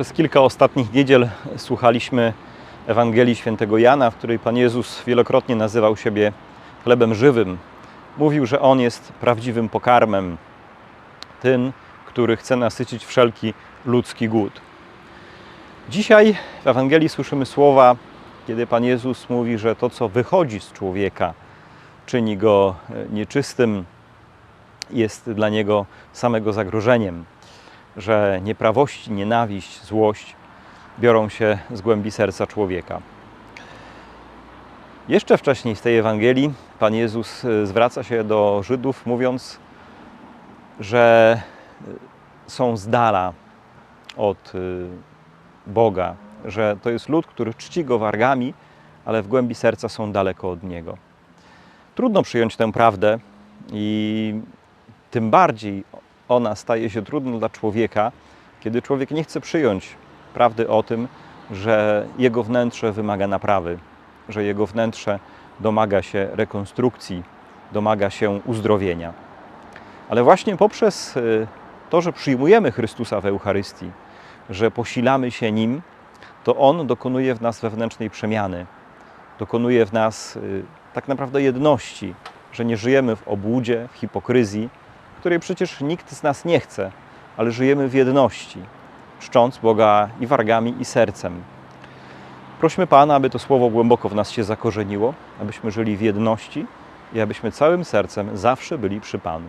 Przez kilka ostatnich niedziel słuchaliśmy Ewangelii Świętego Jana, w której Pan Jezus wielokrotnie nazywał siebie chlebem żywym. Mówił, że On jest prawdziwym pokarmem, tym, który chce nasycić wszelki ludzki głód. Dzisiaj w Ewangelii słyszymy słowa, kiedy Pan Jezus mówi, że to, co wychodzi z człowieka, czyni go nieczystym, jest dla niego samego zagrożeniem, że nieprawość, nienawiść, złość biorą się z głębi serca człowieka. Jeszcze wcześniej w tej Ewangelii Pan Jezus e, zwraca się do Żydów, mówiąc, że e, są z dala od e, Boga, że to jest lud, który czci go wargami, ale w głębi serca są daleko od Niego. Trudno przyjąć tę prawdę i tym bardziej ona staje się trudna dla człowieka, kiedy człowiek nie chce przyjąć prawdy o tym, że jego wnętrze wymaga naprawy, że jego wnętrze domaga się rekonstrukcji, domaga się uzdrowienia. Ale właśnie poprzez y, to, że przyjmujemy Chrystusa w Eucharystii, że posilamy się Nim, to On dokonuje w nas wewnętrznej przemiany, dokonuje w nas y, tak naprawdę jedności, że nie żyjemy w obłudzie, w hipokryzji, której przecież nikt z nas nie chce, ale żyjemy w jedności, czcząc Boga i wargami, i sercem. Prośmy Pana, aby to słowo głęboko w nas się zakorzeniło, abyśmy żyli w jedności i abyśmy całym sercem zawsze byli przy Panu.